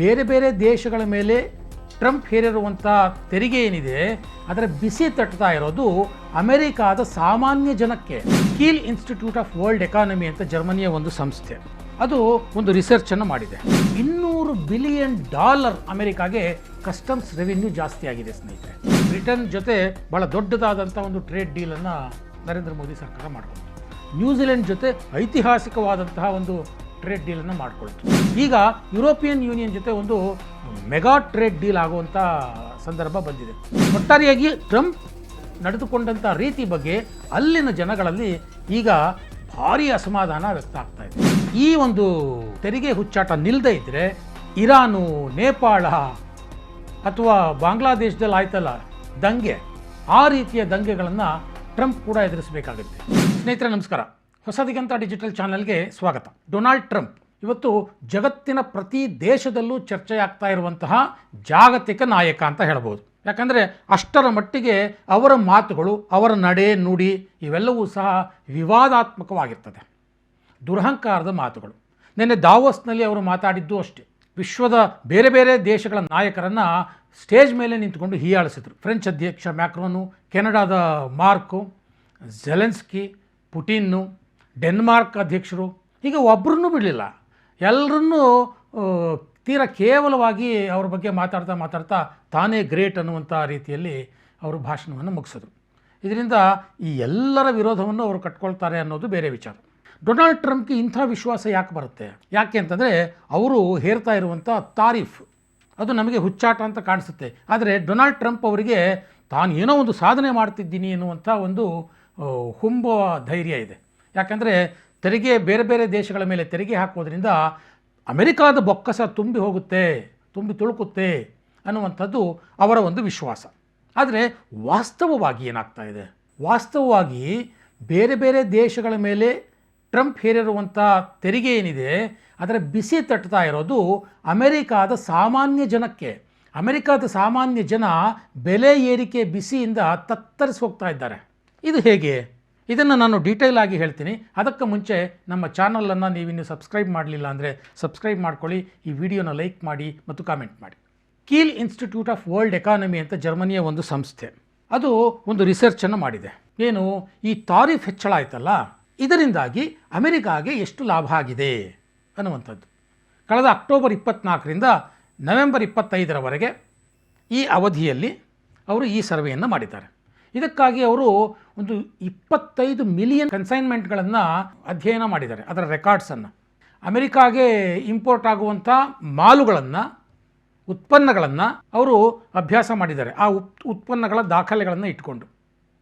ಬೇರೆ ಬೇರೆ ದೇಶಗಳ ಮೇಲೆ ಟ್ರಂಪ್ ಹೇರಿರುವಂಥ ತೆರಿಗೆ ಏನಿದೆ, ಅದರ ಬಿಸಿ ತಟ್ತಾ ಇರೋದು ಅಮೆರಿಕಾದ ಸಾಮಾನ್ಯ ಜನಕ್ಕೆ, Kiel institute of world economy ಅಂತ ಜರ್ಮನಿಯ ಒಂದು ಸಂಸ್ಥೆ. ಅದು ಒಂದು ರಿಸರ್ಚ್ ಅನ್ನು ಮಾಡಿದೆ. ಇನ್ನೂರು ಬಿಲಿಯನ್ ಡಾಲರ್ ಅಮೆರಿಕಾಗೆ ಕಸ್ಟಮ್ಸ್ ರೆವಿನ್ಯೂ ಜಾಸ್ತಿ ಆಗಿದೆ ಸ್ನೇಹಿತರೆ. ಬ್ರಿಟನ್ ಜೊತೆ ಬಹಳ ದೊಡ್ಡದಾದಂಥ ಒಂದು ಟ್ರೇಡ್ ಡೀಲನ್ನು ನರೇಂದ್ರ ಮೋದಿ ಸರ್ಕಾರ ಮಾಡಿಕೊಂಡು ನ್ಯೂಜಿಲೆಂಡ್ ಜೊತೆ ಐತಿಹಾಸಿಕವಾದಂತಹ ಒಂದು ಟ್ರೇಡ್ ಡೀಲನ್ನು ಮಾಡಿಕೊಳ್ತು. ಈಗ ಯುರೋಪಿಯನ್ ಯೂನಿಯನ್ ಜೊತೆ ಒಂದು ಮೆಗಾ ಟ್ರೇಡ್ ಡೀಲ್ ಆಗುವಂಥ ಸಂದರ್ಭ ಬಂದಿದೆ. ಒಟ್ಟಾರೆಯಾಗಿ ಟ್ರಂಪ್ ನಡೆದುಕೊಂಡಂಥ ರೀತಿ ಬಗ್ಗೆ ಅಲ್ಲಿನ ಜನಗಳಲ್ಲಿ ಈಗ ಭಾರಿ ಅಸಮಾಧಾನ ವ್ಯಕ್ತ ಆಗ್ತಾ ಇದೆ. ಈ ಒಂದು ತೆರಿಗೆ ಹುಚ್ಚಾಟ ನಿಲ್ಲದೇ ಇದ್ದರೆ ಇರಾನು, ನೇಪಾಳ ಅಥವಾ ಬಾಂಗ್ಲಾದೇಶದಲ್ಲಿ ಆಯ್ತಲ್ಲ, ದಂಗೆ, ಆ ರೀತಿಯ ದಂಗೆಗಳನ್ನು ಟ್ರಂಪ್ ಕೂಡ ಎದುರಿಸಬೇಕಾಗುತ್ತೆ. ಸ್ನೇಹಿತರೆ, ನಮಸ್ಕಾರ. ಹೊಸದಿಗಂತ ಡಿಜಿಟಲ್ ಚಾನಲ್ಗೆ ಸ್ವಾಗತ. ಡೊನಾಲ್ಡ್ ಟ್ರಂಪ್ ಇವತ್ತು ಜಗತ್ತಿನ ಪ್ರತಿ ದೇಶದಲ್ಲೂ ಚರ್ಚೆಯಾಗ್ತಾ ಇರುವಂತಹ ಜಾಗತಿಕ ನಾಯಕ ಅಂತ ಹೇಳ್ಬೋದು. ಯಾಕಂದರೆ ಅಷ್ಟರ ಮಟ್ಟಿಗೆ ಅವರ ಮಾತುಗಳು, ಅವರ ನಡೆ ನುಡಿ ಇವೆಲ್ಲವೂ ಸಹ ವಿವಾದಾತ್ಮಕವಾಗಿರ್ತದೆ. ದುರಹಂಕಾರದ ಮಾತುಗಳು. ನಿನ್ನೆ ದಾವೋಸ್ನಲ್ಲಿ ಅವರು ಮಾತಾಡಿದ್ದು ಅಷ್ಟೇ. ವಿಶ್ವದ ಬೇರೆ ಬೇರೆ ದೇಶಗಳ ನಾಯಕರನ್ನು ಸ್ಟೇಜ್ ಮೇಲೆ ನಿಂತುಕೊಂಡು ಹೀಯಾಳಿಸಿದರು. ಫ್ರೆಂಚ್ ಅಧ್ಯಕ್ಷ ಮ್ಯಾಕ್ರೋನು, ಕೆನಡಾದ ಮಾರ್ಕು ಜೆಲೆನ್ಸ್ಕಿ ಪುಟಿನ್ನು ಡೆನ್ಮಾರ್ಕ್ ಅಧ್ಯಕ್ಷರು ಹೀಗೆ ಒಬ್ಬರನ್ನೂ ಬಿಡಲಿಲ್ಲ. ಎಲ್ಲರನ್ನೂ ತೀರ ಕೇವಲವಾಗಿ ಅವ್ರ ಬಗ್ಗೆ ಮಾತಾಡ್ತಾ ಮಾತಾಡ್ತಾ ತಾನೇ ಗ್ರೇಟ್ ಅನ್ನುವಂಥ ರೀತಿಯಲ್ಲಿ ಅವರು ಭಾಷಣವನ್ನು ಮುಗಿಸಿದ್ರು. ಇದರಿಂದ ಈ ಎಲ್ಲರ ವಿರೋಧವನ್ನು ಅವರು ಕಟ್ಕೊಳ್ತಾರೆ ಅನ್ನೋದು ಬೇರೆ ವಿಚಾರ. ಡೊನಾಲ್ಡ್ ಟ್ರಂಪ್ಗೆ ಇಂಥ ವಿಶ್ವಾಸ ಯಾಕೆ ಬರುತ್ತೆ? ಯಾಕೆ ಅಂತಂದರೆ ಅವರು ಹೇರ್ತಾ ಇರುವಂಥ ತಾರೀಫ್. ಅದು ನಮಗೆ ಹುಚ್ಚಾಟ ಅಂತ ಕಾಣಿಸುತ್ತೆ. ಆದರೆ ಡೊನಾಲ್ಡ್ ಟ್ರಂಪ್ ಅವರಿಗೆ ತಾನು ಏನೋ ಒಂದು ಸಾಧನೆ ಮಾಡ್ತಿದ್ದೀನಿ ಎನ್ನುವಂಥ ಒಂದು ಹುಂಬುವ ಧೈರ್ಯ ಇದೆ. ಯಾಕಂದರೆ ತೆರಿಗೆ ಬೇರೆ ಬೇರೆ ದೇಶಗಳ ಮೇಲೆ ತೆರಿಗೆ ಹಾಕೋದ್ರಿಂದ ಅಮೆರಿಕಾದ ಬೊಕ್ಕಸ ತುಂಬಿ ಹೋಗುತ್ತೆ, ತುಂಬಿ ತುಳುಕುತ್ತೆ ಅನ್ನುವಂಥದ್ದು ಅವರ ಒಂದು ವಿಶ್ವಾಸ. ಆದರೆ ವಾಸ್ತವವಾಗಿ ಏನಾಗ್ತಾ ಇದೆ? ವಾಸ್ತವವಾಗಿ ಬೇರೆ ಬೇರೆ ದೇಶಗಳ ಮೇಲೆ ಟ್ರಂಪ್ ಹೇರಿರುವಂಥ ತೆರಿಗೆ ಏನಿದೆ, ಅದರ ಬಿಸಿ ತಟ್ತಾ ಇರೋದು ಅಮೆರಿಕಾದ ಸಾಮಾನ್ಯ ಜನಕ್ಕೆ. ಅಮೆರಿಕಾದ ಸಾಮಾನ್ಯ ಜನ ಬೆಲೆ ಏರಿಕೆ ಬಿಸಿಯಿಂದ ತತ್ತರಿಸಿ ಹೋಗ್ತಾ ಇದ್ದಾರೆ. ಇದು ಹೇಗೆ? ಇದನ್ನು ನಾನು ಡೀಟೇಲ್ ಆಗಿ ಹೇಳ್ತೀನಿ. ಅದಕ್ಕೆ ಮುಂಚೆ ನಮ್ಮ ಚಾನಲನ್ನು ನೀವಿನ್ನು ಸಬ್ಸ್ಕ್ರೈಬ್ ಮಾಡಲಿಲ್ಲ ಅಂದರೆ ಸಬ್ಸ್ಕ್ರೈಬ್ ಮಾಡ್ಕೊಳ್ಳಿ, ಈ ವಿಡಿಯೋನ ಲೈಕ್ ಮಾಡಿ ಮತ್ತು ಕಾಮೆಂಟ್ ಮಾಡಿ. Kiel institute of world economy ಅಂತ ಜರ್ಮನಿಯ ಒಂದು ಸಂಸ್ಥೆ. ಅದು ಒಂದು ರಿಸರ್ಚನ್ನು ಮಾಡಿದೆ. ಏನು, ಈ ತಾರೀಫ್ ಹೆಚ್ಚಳ ಆಯ್ತಲ್ಲ? ಇದರಿಂದಾಗಿ ಅಮೆರಿಕಾಗೆ ಎಷ್ಟು ಲಾಭ ಆಗಿದೆ ಅನ್ನುವಂಥದ್ದು. ಕಳೆದ ಅಕ್ಟೋಬರ್ ಇಪ್ಪತ್ನಾಲ್ಕರಿಂದ ನವೆಂಬರ್ ಇಪ್ಪತ್ತೈದರವರೆಗೆ ಈ ಅವಧಿಯಲ್ಲಿ ಅವರು ಈ ಸರ್ವೆಯನ್ನು ಮಾಡಿದ್ದಾರೆ. ಇದಕ್ಕಾಗಿ ಅವರು ಒಂದು ಇಪ್ಪತ್ತೈದು ಮಿಲಿಯನ್ ಕನ್ಸೈನ್ಮೆಂಟ್ಗಳನ್ನು ಅಧ್ಯಯನ ಮಾಡಿದ್ದಾರೆ, ಅದರ ರೆಕಾರ್ಡ್ಸನ್ನು ಅಮೆರಿಕಾಗೆ ಇಂಪೋರ್ಟ್ ಆಗುವಂಥ ಮಾಲುಗಳನ್ನು, ಉತ್ಪನ್ನಗಳನ್ನು ಅವರು ಅಭ್ಯಾಸ ಮಾಡಿದ್ದಾರೆ. ಆ ಉತ್, ಉತ್ಪನ್ನಗಳ ದಾಖಲೆಗಳನ್ನು ಇಟ್ಕೊಂಡು,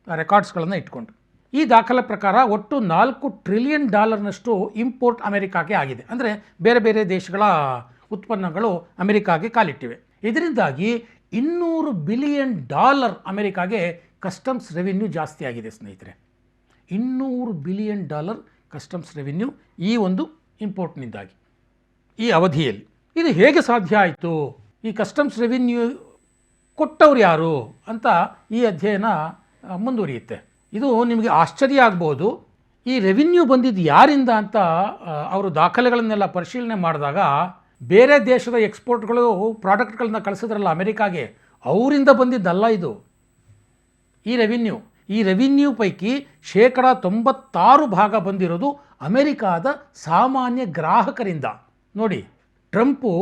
ಆ ರೆಕಾರ್ಡ್ಸ್ಗಳನ್ನು ಇಟ್ಕೊಂಡು. ಈ ದಾಖಲೆ ಪ್ರಕಾರ ಒಟ್ಟು ನಾಲ್ಕು ಟ್ರಿಲಿಯನ್ ಡಾಲರ್ನಷ್ಟು ಇಂಪೋರ್ಟ್ ಅಮೆರಿಕಾಗೆ ಆಗಿದೆ. ಅಂದರೆ ಬೇರೆ ಬೇರೆ ದೇಶಗಳ ಉತ್ಪನ್ನಗಳು ಅಮೆರಿಕಾಗೆ ಕಾಲಿಟ್ಟಿವೆ. ಇದರಿಂದಾಗಿ ಇನ್ನೂರು ಬಿಲಿಯನ್ ಡಾಲರ್ ಅಮೆರಿಕಾಗೆ ಕಸ್ಟಮ್ಸ್ ರೆವಿನ್ಯೂ ಜಾಸ್ತಿ ಆಗಿದೆ ಸ್ನೇಹಿತರೆ. ಇನ್ನೂರು ಬಿಲಿಯನ್ ಡಾಲರ್ ಕಸ್ಟಮ್ಸ್ ರೆವಿನ್ಯೂ ಈ ಒಂದು ಇಂಪೋರ್ಟ್ನಿಂದಾಗಿ. ಈ ಅವಧಿಯಲ್ಲಿ. ಇದು ಹೇಗೆ ಸಾಧ್ಯ ಆಯಿತು? ಈ ಕಸ್ಟಮ್ಸ್ ರೆವಿನ್ಯೂ ಕೊಟ್ಟವ್ರು ಯಾರು ಅಂತ ಈ ಅಧ್ಯಯನ ಮುಂದುವರಿಯುತ್ತೆ. ಇದು ನಿಮಗೆ ಆಶ್ಚರ್ಯ ಆಗ್ಬೋದು. ಈ ರೆವಿನ್ಯೂ ಬಂದಿದ್ದು ಯಾರಿಂದ ಅಂತ ಅವರು ದಾಖಲೆಗಳನ್ನೆಲ್ಲ ಪರಿಶೀಲನೆ ಮಾಡಿದಾಗ ಬೇರೆ ದೇಶದ ಎಕ್ಸ್ಪೋರ್ಟ್ಗಳು ಪ್ರಾಡಕ್ಟ್ಗಳನ್ನ ಕಳಿಸಿದ್ರಲ್ಲ ಅಮೆರಿಕಾಗೆ, ಅವರಿಂದ ಬಂದಿದ್ದಲ್ಲ ಇದು. ಈ ರೆವಿನ್ಯೂ ಈ ರೆವಿನ್ಯೂ ಪೈಕಿ ಶೇಕಡ ತೊಂಬತ್ತಾರು ಭಾಗ ಬಂದಿರೋದು ಅಮೆರಿಕಾದ ಸಾಮಾನ್ಯ ಗ್ರಾಹಕರಿಂದ. ನೋಡಿ, ಟ್ರಂಪು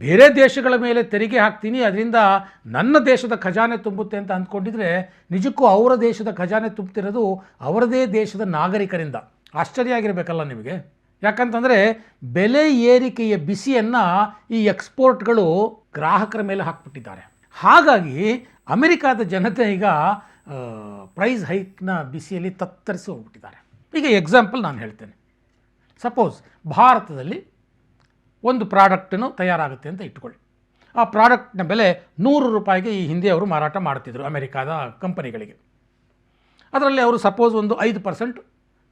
ಬೇರೆ ದೇಶಗಳ ಮೇಲೆ ತೆರಿಗೆ ಹಾಕ್ತೀನಿ, ಅದರಿಂದ ನನ್ನ ದೇಶದ ಖಜಾನೆ ತುಂಬುತ್ತೆ ಅಂತ ಅಂದ್ಕೊಂಡಿದ್ರೆ ನಿಜಕ್ಕೂ ಅವರ ದೇಶದ ಖಜಾನೆ ತುಂಬುತ್ತಿರೋದು ಅವರದೇ ದೇಶದ ನಾಗರಿಕರಿಂದ. ಆಶ್ಚರ್ಯ ಆಗಿರಬೇಕಲ್ಲ ನಿಮಗೆ? ಯಾಕಂತಂದರೆ ಬೆಲೆ ಏರಿಕೆಯ ಬಿಸಿಯನ್ನು ಈ ಎಕ್ಸ್ಪೋರ್ಟ್ಗಳು ಗ್ರಾಹಕರ ಮೇಲೆ ಹಾಕ್ಬಿಟ್ಟಿದ್ದಾರೆ. ಹಾಗಾಗಿ ಅಮೆರಿಕಾದ ಜನತೆ ಈಗ ಪ್ರೈಸ್ ಹೈಕ್ನ ಬಿಸಿಯಲ್ಲಿ ತತ್ತರಿಸಿ ಹೋಗ್ಬಿಟ್ಟಿದ್ದಾರೆ. ಈಗ ಎಕ್ಸಾಂಪಲ್ ನಾನು ಹೇಳ್ತೇನೆ. ಸಪೋಸ್ ಭಾರತದಲ್ಲಿ ಒಂದು ಪ್ರಾಡಕ್ಟನ್ನು ತಯಾರಾಗುತ್ತೆ ಅಂತ ಇಟ್ಕೊಳ್ಳಿ. ಆ ಪ್ರಾಡಕ್ಟ್ನ ಬೆಲೆ ನೂರು ರೂಪಾಯಿಗೆ ಈ ಹಿಂದೆ ಅವರು ಮಾರಾಟ ಮಾಡ್ತಿದ್ರು ಅಮೆರಿಕಾದ ಕಂಪನಿಗಳಿಗೆ. ಅದರಲ್ಲಿ ಅವರು ಸಪೋಸ್ ಒಂದು ಐದು ಪರ್ಸೆಂಟ್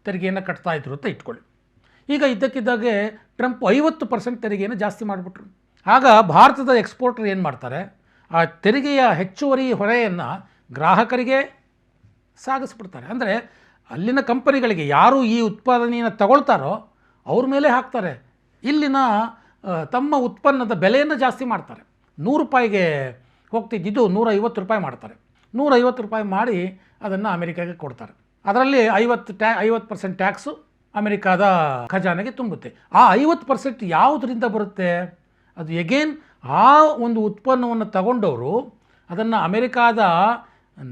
ತೆರಿಗೆಯನ್ನು ಕಟ್ತಾ ಇದ್ರು ಅಂತ ಇಟ್ಕೊಳ್ಳಿ. ಈಗ ಇದ್ದಕ್ಕಿದ್ದಾಗೆ ಟ್ರಂಪ್ ಐವತ್ತು ಪರ್ಸೆಂಟ್ ತೆರಿಗೆಯನ್ನು ಜಾಸ್ತಿ ಮಾಡಿಬಿಟ್ರು. ಆಗ ಭಾರತದ ಎಕ್ಸ್ಪೋರ್ಟರ್ ಏನು ಮಾಡ್ತಾರೆ? ಆ ತೆರಿಗೆಯ ಹೆಚ್ಚುವರಿ ಹೊರೆಯನ್ನು ಗ್ರಾಹಕರಿಗೆ ಸಾಗಿಸ್ಬಿಡ್ತಾರೆ. ಅಂದರೆ ಅಲ್ಲಿನ ಕಂಪನಿಗಳಿಗೆ ಯಾರು ಈ ಉತ್ಪಾದನೆಯನ್ನು ತಗೊಳ್ತಾರೋ ಅವ್ರ ಮೇಲೆ ಹಾಕ್ತಾರೆ. ಇಲ್ಲಿನ ತಮ್ಮ ಉತ್ಪನ್ನದ ಬೆಲೆಯನ್ನು ಜಾಸ್ತಿ ಮಾಡ್ತಾರೆ. ನೂರು ರೂಪಾಯಿಗೆ ಹೋಗ್ತಿದ್ದಿದ್ದು ನೂರ ಐವತ್ತು ರೂಪಾಯಿ ಮಾಡ್ತಾರೆ. ನೂರ ಐವತ್ತು ರೂಪಾಯಿ ಮಾಡಿ ಅದನ್ನು ಅಮೆರಿಕಾಗೆ ಕೊಡ್ತಾರೆ. ಅದರಲ್ಲಿ ಐವತ್ತು ಟ್ಯಾ, ಐವತ್ತು ಪರ್ಸೆಂಟ್ ಟ್ಯಾಕ್ಸು ಅಮೆರಿಕಾದ ಖಜಾನೆಗೆ ತುಂಬುತ್ತೆ. ಆ ಐವತ್ತು ಪರ್ಸೆಂಟ್ ಯಾವುದರಿಂದ ಬರುತ್ತೆ? ಅದು ಎಗೇನ್ ಆ ಒಂದು ಉತ್ಪನ್ನವನ್ನು ತಗೊಂಡವರು ಅದನ್ನು ಅಮೆರಿಕಾದ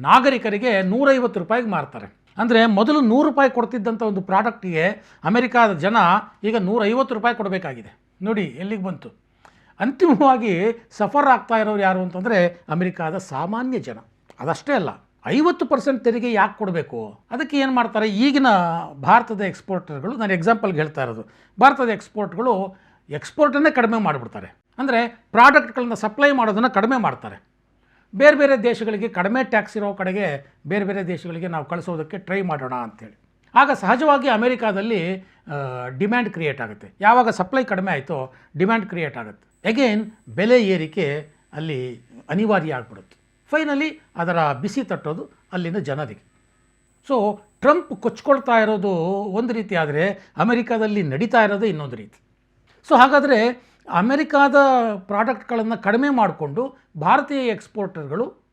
ನಾಗರಿಕರಿಗೆ ನೂರೈವತ್ತು ರೂಪಾಯಿಗೆ ಮಾರ್ತಾರೆ. ಅಂದರೆ ಮೊದಲು ನೂರು ರೂಪಾಯಿ ಕೊಡ್ತಿದ್ದಂಥ ಒಂದು ಪ್ರಾಡಕ್ಟಿಗೆ ಅಮೆರಿಕಾದ ಜನ ಈಗ ನೂರೈವತ್ತು ರೂಪಾಯಿ ಕೊಡಬೇಕಾಗಿದೆ. ನೋಡಿ, ಎಲ್ಲಿಗೆ ಬಂತು? ಅಂತಿಮವಾಗಿ ಸಫರ್ ಆಗ್ತಾ ಇರೋರು ಯಾರು ಅಂತಂದರೆ ಅಮೆರಿಕಾದ ಸಾಮಾನ್ಯ ಜನ. ಅದಷ್ಟೇ ಅಲ್ಲ, ಐವತ್ತು ಪರ್ಸೆಂಟ್ ತೆರಿಗೆ ಯಾಕೆ ಕೊಡಬೇಕು? ಅದಕ್ಕೆ ಏನು ಮಾಡ್ತಾರೆ? ಈಗಿನ ಭಾರತದ ಎಕ್ಸ್ಪೋರ್ಟರ್ಗಳು, ನಾನು ಎಕ್ಸಾಂಪಲ್ಗೆ ಹೇಳ್ತಾ ಇರೋದು, ಭಾರತದ ಎಕ್ಸ್ಪೋರ್ಟ್ಗಳು ಎಕ್ಸ್ಪೋರ್ಟನ್ನೇ ಕಡಿಮೆ ಮಾಡಿಬಿಡ್ತಾರೆ. ಅಂದರೆ ಪ್ರಾಡಕ್ಟ್ಗಳನ್ನು ಸಪ್ಲೈ ಮಾಡೋದನ್ನು ಕಡಿಮೆ ಮಾಡ್ತಾರೆ. ಬೇರೆ ಬೇರೆ ದೇಶಗಳಿಗೆ ಕಡಿಮೆ ಟ್ಯಾಕ್ಸ್ ಇರೋ ಕಡೆಗೆ ಬೇರೆ ಬೇರೆ ದೇಶಗಳಿಗೆ ನಾವು ಕಳಿಸೋದಕ್ಕೆ ಟ್ರೈ ಮಾಡೋಣ ಅಂಥೇಳಿ. ಆಗ ಸಹಜವಾಗಿ ಅಮೆರಿಕಾದಲ್ಲಿ ಡಿಮ್ಯಾಂಡ್ ಕ್ರಿಯೇಟ್ ಆಗುತ್ತೆ. ಯಾವಾಗ ಸಪ್ಲೈ ಕಡಿಮೆ ಆಯಿತೋ ಡಿಮ್ಯಾಂಡ್ ಕ್ರಿಯೇಟ್ ಆಗುತ್ತೆ. ಎಗೇನ್ ಬೆಲೆ ಏರಿಕೆ ಅಲ್ಲಿ ಅನಿವಾರ್ಯ ಆಗಿಬಿಡುತ್ತೆ. ಫೈನಲಿ ಅದರ ಬಿಸಿ ತಟ್ಟೋದು ಅಲ್ಲಿನ ಜನರಿಗೆ. ಸೊ, ಟ್ರಂಪ್ ಕೊಚ್ಕೊಳ್ತಾ ಇರೋದು ಒಂದು ರೀತಿ ಆದರೆ ಅಮೆರಿಕಾದಲ್ಲಿ ನಡೀತಾ ಇರೋದು ಇನ್ನೊಂದು ರೀತಿ. ಸೊ, ಹಾಗಾದರೆ ಅಮೆರಿಕಾದ ಪ್ರಾಡಕ್ಟ್ಗಳನ್ನು ಕಡಿಮೆ ಮಾಡಿಕೊಂಡು ಭಾರತೀಯ ಎಕ್ಸ್ಪೋರ್ಟರ್ಗಳು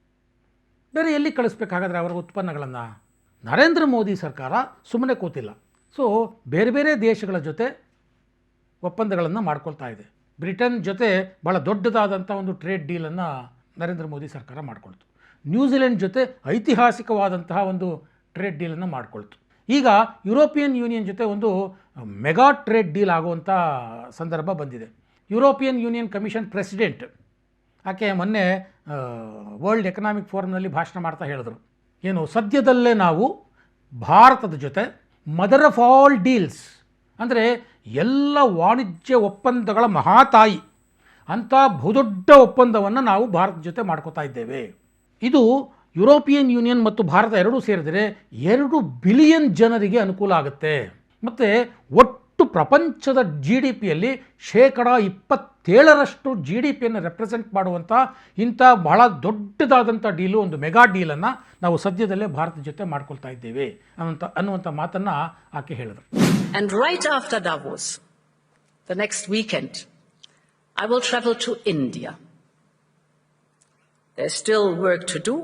ಬೇರೆ ಎಲ್ಲಿ ಕಳಿಸ್ಬೇಕಾಗಾದ್ರೆ ಅವರ ಉತ್ಪನ್ನಗಳನ್ನು? ನರೇಂದ್ರ ಮೋದಿ ಸರ್ಕಾರ ಸುಮ್ಮನೆ ಕೂತಿಲ್ಲ. ಸೊ ಬೇರೆ ಬೇರೆ ದೇಶಗಳ ಜೊತೆ ಒಪ್ಪಂದಗಳನ್ನು ಮಾಡ್ಕೊಳ್ತಾ ಇದೆ. ಬ್ರಿಟನ್ ಜೊತೆ ಭಾಳ ದೊಡ್ಡದಾದಂಥ ಒಂದು ಟ್ರೇಡ್ ಡೀಲನ್ನು ನರೇಂದ್ರ ಮೋದಿ ಸರ್ಕಾರ ಮಾಡಿಕೊಳ್ತು. ನ್ಯೂಜಿಲೆಂಡ್ ಜೊತೆ ಐತಿಹಾಸಿಕವಾದಂತಹ ಒಂದು ಟ್ರೇಡ್ ಡೀಲನ್ನು ಮಾಡಿಕೊಳ್ತು. ಈಗ ಯುರೋಪಿಯನ್ ಯೂನಿಯನ್ ಜೊತೆ ಒಂದು ಮೆಗಾ ಟ್ರೇಡ್ ಡೀಲ್ ಆಗುವಂಥ ಸಂದರ್ಭ ಬಂದಿದೆ. ಯುರೋಪಿಯನ್ ಯೂನಿಯನ್ ಕಮಿಷನ್ ಪ್ರೆಸಿಡೆಂಟ್, ಆಕೆ ಮೊನ್ನೆ ವರ್ಲ್ಡ್ ಎಕನಾಮಿಕ್ ಫೋರಮ್ನಲ್ಲಿ ಭಾಷಣ ಮಾಡ್ತಾ ಹೇಳಿದ್ರು. ಏನು, ಸದ್ಯದಲ್ಲೇ ನಾವು ಭಾರತದ ಜೊತೆ ಮದರ್ ಆಫ್ ಆಲ್ ಡೀಲ್ಸ್, ಅಂದರೆ ಎಲ್ಲ ವಾಣಿಜ್ಯ ಒಪ್ಪಂದಗಳ ಮಹಾತಾಯಿ ಅಂಥ ಬಹುದೊಡ್ಡ ಒಪ್ಪಂದವನ್ನು ನಾವು ಭಾರತದ ಜೊತೆ ಮಾಡ್ಕೋತಾ ಇದ್ದೇವೆ. ಇದು ಯುರೋಪಿಯನ್ ಯೂನಿಯನ್ ಮತ್ತು ಭಾರತ ಎರಡೂ ಸೇರಿದರೆ ಎರಡು ಬಿಲಿಯನ್ ಜನರಿಗೆ ಅನುಕೂಲ ಆಗುತ್ತೆ. ಮತ್ತು ಒಟ್ಟು ಒಟ್ಟು ಪ್ರಪಂಚದ ಜಿ ಡಿ ಪಿಯಲ್ಲಿ ಶೇಕಡ ಇಪ್ಪತ್ತೇಳರಷ್ಟು ಜಿ ಡಿ ಪಿಯನ್ನು ರೆಪ್ರೆಸೆಂಟ್ ಮಾಡುವಂಥ ಇಂಥ ಬಹಳ ದೊಡ್ಡದಾದಂಥ ಡೀಲು, ಒಂದು ಮೆಗಾ ಡೀಲನ್ನು ನಾವು ಸದ್ಯದಲ್ಲೇ ಭಾರತದ ಜೊತೆ ಮಾಡ್ಕೊಳ್ತಾ ಇದ್ದೇವೆ ಅನ್ನುವಂಥ ಅನ್ನುವಂಥ ಮಾತನ್ನು ಆಕೆ ಹೇಳಿದ್ರು. And right after the the next weekend I will travel to India still work to do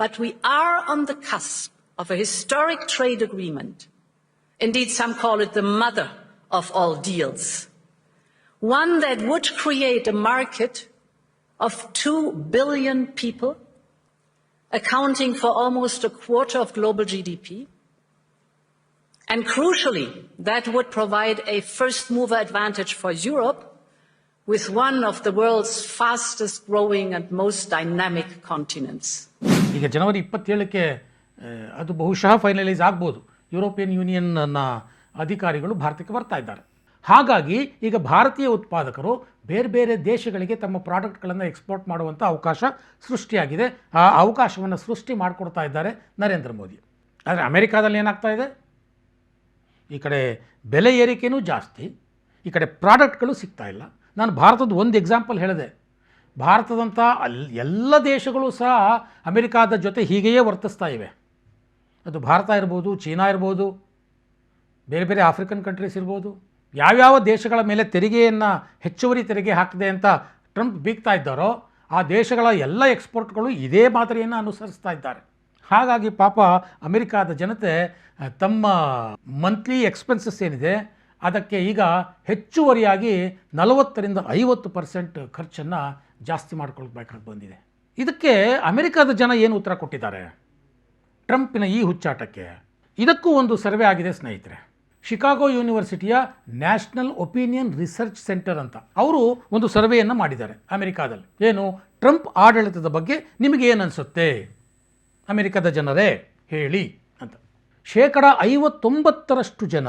but we are on the cusp of a historic trade agreement Indeed, some call it the mother of all deals. One that would create a market of 2 billion people, accounting for almost a quarter of global GDP. And crucially, that would provide a first mover advantage for Europe with one of the world's fastest growing and most dynamic continents. ಈಗ ಜನವರಿ ಇಪ್ಪತ್ತೇಳಕ್ಕೆ ಆ, ಅದು ಬಹುಶಃ finalise ಆಗ್ಬೋದು European ಯೂನಿಯನ್ನ ಅಧಿಕಾರಿಗಳು ಭಾರತಕ್ಕೆ ಬರ್ತಾ ಇದ್ದಾರೆ. ಹಾಗಾಗಿ ಈಗ ಭಾರತೀಯ ಉತ್ಪಾದಕರು ಬೇರೆ ಬೇರೆ ದೇಶಗಳಿಗೆ ತಮ್ಮ ಪ್ರಾಡಕ್ಟ್ಗಳನ್ನು ಎಕ್ಸ್ಪೋರ್ಟ್ ಮಾಡುವಂಥ ಅವಕಾಶ ಸೃಷ್ಟಿಯಾಗಿದೆ. ಆ ಅವಕಾಶವನ್ನು ಸೃಷ್ಟಿ ಮಾಡಿಕೊಡ್ತಾ ಇದ್ದಾರೆ ನರೇಂದ್ರ ಮೋದಿ. ಆದರೆ ಅಮೆರಿಕಾದಲ್ಲಿ ಏನಾಗ್ತಾ ಇದೆ? ಈ ಕಡೆ ಬೆಲೆ ಏರಿಕೆಯೂ ಜಾಸ್ತಿ, ಈ ಕಡೆ ಪ್ರಾಡಕ್ಟ್ಗಳು ಸಿಗ್ತಾ ಇಲ್ಲ. ನಾನು ಭಾರತದ ಒಂದು ಎಕ್ಸಾಂಪಲ್ ಹೇಳಿದೆ. ಭಾರತದಂಥ ಅಲ್ಲಿ ಎಲ್ಲ ದೇಶಗಳು ಸಹ ಅಮೆರಿಕಾದ ಜೊತೆ ಹೀಗೆಯೇ ವರ್ತಿಸ್ತಾ ಇವೆ. ಅದು ಭಾರತ ಇರ್ಬೋದು, ಚೀನಾ ಇರ್ಬೋದು, ಬೇರೆ ಬೇರೆ ಆಫ್ರಿಕನ್ ಕಂಟ್ರೀಸ್ ಇರ್ಬೋದು, ಯಾವ್ಯಾವ ದೇಶಗಳ ಮೇಲೆ ತೆರಿಗೆಯನ್ನು ಹೆಚ್ಚುವರಿ ತೆರಿಗೆ ಹಾಕಿದೆ ಅಂತ ಟ್ರಂಪ್ ಬೀಗ್ತಾ ಇದ್ದಾರೋ, ಆ ದೇಶಗಳ ಎಲ್ಲ ಎಕ್ಸ್ಪೋರ್ಟ್ಗಳು ಇದೇ ಮಾದರಿಯನ್ನು ಅನುಸರಿಸ್ತಾ ಇದ್ದಾರೆ. ಹಾಗಾಗಿ ಪಾಪ ಅಮೆರಿಕಾದ ಜನತೆ ತಮ್ಮ ಮಂತ್ಲಿ ಎಕ್ಸ್ಪೆನ್ಸಸ್ ಏನಿದೆ, ಅದಕ್ಕೆ ಈಗ ಹೆಚ್ಚುವರಿಯಾಗಿ ನಲವತ್ತರಿಂದ ಐವತ್ತು ಪರ್ಸೆಂಟ್ ಖರ್ಚನ್ನು ಜಾಸ್ತಿ ಮಾಡ್ಕೊಳ್ಬೇಕಾಗಿ ಬಂದಿದೆ. ಇದಕ್ಕೆ ಅಮೆರಿಕಾದ ಜನ ಏನು ಉತ್ತರ ಕೊಟ್ಟಿದ್ದಾರೆ? ಟ್ರಂಪಿನ ಈ ಹುಚ್ಚಾಟಕ್ಕೆ ಇದಕ್ಕೂ ಒಂದು ಸರ್ವೆ ಆಗಿದೆ ಸ್ನೇಹಿತರೆ. ಶಿಕಾಗೋ ಯೂನಿವರ್ಸಿಟಿಯ ನ್ಯಾಷನಲ್ ಒಪಿನಿಯನ್ ರಿಸರ್ಚ್ ಸೆಂಟರ್ ಅಂತ ಅವರು ಒಂದು ಸರ್ವೆಯನ್ನು ಮಾಡಿದ್ದಾರೆ ಅಮೆರಿಕಾದಲ್ಲಿ. ಏನು? ಟ್ರಂಪ್ ಆಡಳಿತದ ಬಗ್ಗೆ ನಿಮಗೆ ಏನು ಅನಿಸುತ್ತೆ? ಅಮೆರಿಕದ ಜನರೇ, ಹೇಳಿ ಅಂತ. ಶೇಕಡ ಐವತ್ತೊಂಬತ್ತರಷ್ಟು ಜನ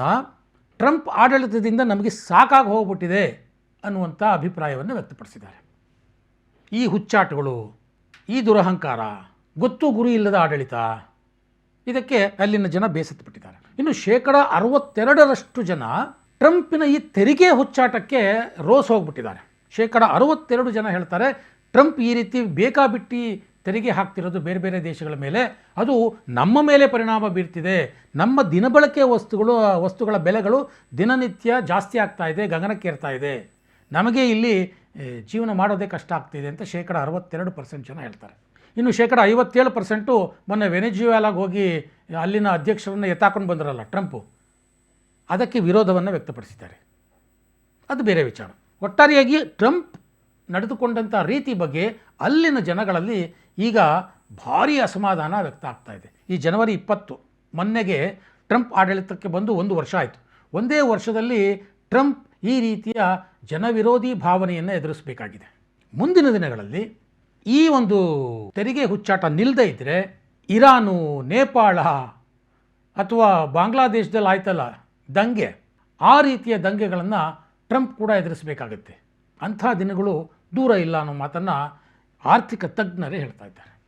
ಟ್ರಂಪ್ ಆಡಳಿತದಿಂದ ನಮಗೆ ಸಾಕಾಗಿ ಹೋಗ್ಬಿಟ್ಟಿದೆ ಅನ್ನುವಂಥ ಅಭಿಪ್ರಾಯವನ್ನು ವ್ಯಕ್ತಪಡಿಸಿದ್ದಾರೆ. ಈ ಹುಚ್ಚಾಟಗಳು, ಈ ದುರಹಂಕಾರ, ಗೊತ್ತು ಗುರಿ ಇಲ್ಲದ ಆಡಳಿತ ಇದಕ್ಕೆ ಅಲ್ಲಿನ ಜನ ಬೇಸತ್ತುಬಿಟ್ಟಿದ್ದಾರೆ. ಇನ್ನು ಶೇಕಡ ಅರವತ್ತೆರಡರಷ್ಟು ಜನ ಟ್ರಂಪಿನ ಈ ತೆರಿಗೆ ಹುಚ್ಚಾಟಕ್ಕೆ ರೋಸ್ ಹೋಗ್ಬಿಟ್ಟಿದ್ದಾರೆ. ಶೇಕಡ ಅರವತ್ತೆರಡು ಜನ ಹೇಳ್ತಾರೆ, ಟ್ರಂಪ್ ಈ ರೀತಿ ಬೇಕಾಬಿಟ್ಟಿ ತೆರಿಗೆ ಹಾಕ್ತಿರೋದು ಬೇರೆ ಬೇರೆ ದೇಶಗಳ ಮೇಲೆ? ಅದು ನಮ್ಮ ಮೇಲೆ ಪರಿಣಾಮ ಬೀರ್ತಿದೆ. ನಮ್ಮ ದಿನಬಳಕೆ ವಸ್ತುಗಳು, ವಸ್ತುಗಳ ಬೆಲೆಗಳು ದಿನನಿತ್ಯ ಜಾಸ್ತಿ ಆಗ್ತಾ ಇದೆ, ಗಗನಕ್ಕೇರ್ತಾ ಇದೆ. ನಮಗೆ ಇಲ್ಲಿ ಜೀವನ ಮಾಡೋದೇ ಕಷ್ಟ ಆಗ್ತಿದೆ ಅಂತ ಶೇಕಡ ಅರವತ್ತೆರಡು ಪರ್ಸೆಂಟ್ ಜನ ಹೇಳ್ತಾರೆ. ಇನ್ನು ಶೇಕಡ ಐವತ್ತೇಳು ಪರ್ಸೆಂಟು ಮೊನ್ನೆ ವೆನೆಜುವೆಲಾಗೆ ಹೋಗಿ ಅಲ್ಲಿನ ಅಧ್ಯಕ್ಷರನ್ನು ಎತ್ತಾಕೊಂಡು ಬಂದರಲ್ಲ ಟ್ರಂಪು, ಅದಕ್ಕೆ ವಿರೋಧವನ್ನು ವ್ಯಕ್ತಪಡಿಸಿದ್ದಾರೆ. ಅದು ಬೇರೆ ವಿಚಾರ. ಒಟ್ಟಾರೆಯಾಗಿ ಟ್ರಂಪ್ ನಡೆದುಕೊಂಡಂಥ ರೀತಿ ಬಗ್ಗೆ ಅಲ್ಲಿನ ಜನಗಳಲ್ಲಿ ಈಗ ಭಾರೀ ಅಸಮಾಧಾನ ವ್ಯಕ್ತ ಆಗ್ತಾ ಇದೆ. ಈ ಜನವರಿ ಇಪ್ಪತ್ತು ಮೊನ್ನೆಗೆ ಟ್ರಂಪ್ ಆಡಳಿತಕ್ಕೆ ಬಂದು ಒಂದು ವರ್ಷ ಆಯಿತು. ಒಂದೇ ವರ್ಷದಲ್ಲಿ ಟ್ರಂಪ್ ಈ ರೀತಿಯ ಜನವಿರೋಧಿ ಭಾವನೆಯನ್ನು ಎದುರಿಸಬೇಕಾಗಿದೆ. ಮುಂದಿನ ದಿನಗಳಲ್ಲಿ ಈ ಒಂದು ತೆರಿಗೆ ಹುಚ್ಚಾಟ ನಿಲ್ಲದೇ ಇದ್ದರೆ ಇರಾನು, ನೇಪಾಳ ಅಥವಾ ಬಾಂಗ್ಲಾದೇಶದಲ್ಲಿ ಆಯ್ತಲ್ಲ ದಂಗೆ, ಆ ರೀತಿಯ ದಂಗೆಗಳನ್ನು ಟ್ರಂಪ್ ಕೂಡ ಎದುರಿಸಬೇಕಾಗುತ್ತೆ. ಅಂಥ ದಿನಗಳು ದೂರ ಇಲ್ಲ ಅನ್ನೋ ಮಾತನ್ನು ಆರ್ಥಿಕ ತಜ್ಞರೇ ಹೇಳ್ತಾ ಇದ್ದಾರೆ.